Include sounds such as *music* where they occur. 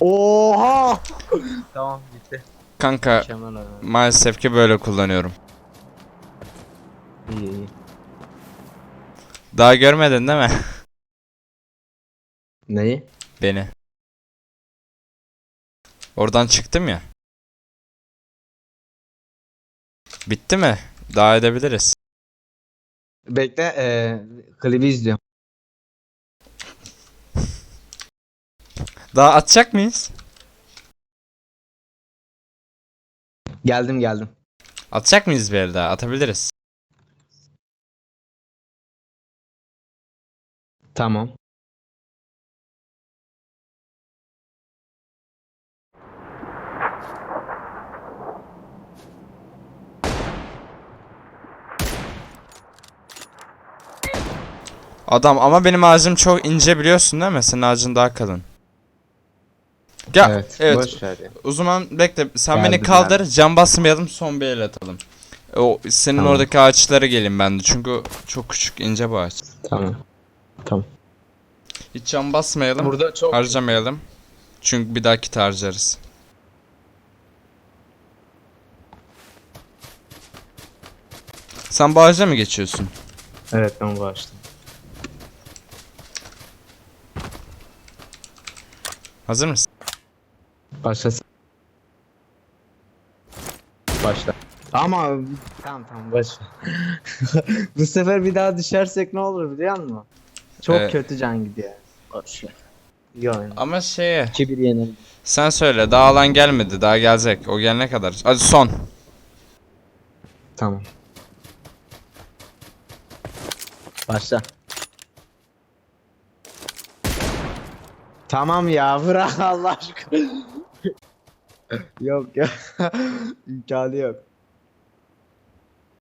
Oha! tamam bitti. Kanka Mükemmel abi. maalesef ki böyle kullanıyorum. İyi iyi. Daha görmedin değil mi? *laughs* Neyi? Beni. Oradan çıktım ya. Bitti mi? Daha edebiliriz. Bekle eee klibi izliyorum. Daha atacak mıyız? Geldim geldim. Atacak mıyız bir el daha? Atabiliriz. Tamam. Adam ama benim ağacım çok ince biliyorsun değil mi? Senin ağacın daha kalın. Ya evet. evet. Boş ver ya. O zaman bekle sen beni Geldim, kaldır. geldim. Cam basmayalım son bir el atalım. O senin Tamam. oradaki ağaçlara gelin ben de. Çünkü çok küçük ince bu ağaç. Tamam. Tamam. Hiç cam basmayalım. Burada çok Harcamayalım. Çünkü bir dahaki harcarız. Sen bu ağaca mı geçiyorsun? Evet ben başladım. Hazır mısın? Başlasın. Başla. Ama tamam tamam baş. *laughs* Bu sefer bir daha düşersek ne olur biliyor musun? Çok Evet. kötü can gidiyor. Boş ver. Oyun. Ama şeye 2-1 yenildi. sen söyle daha alan gelmedi daha gelecek o gelene kadar. Hadi son. Tamam. Başla. Tamam ya bırak Allah aşkına. Yok ya. *laughs* İmkanı yok.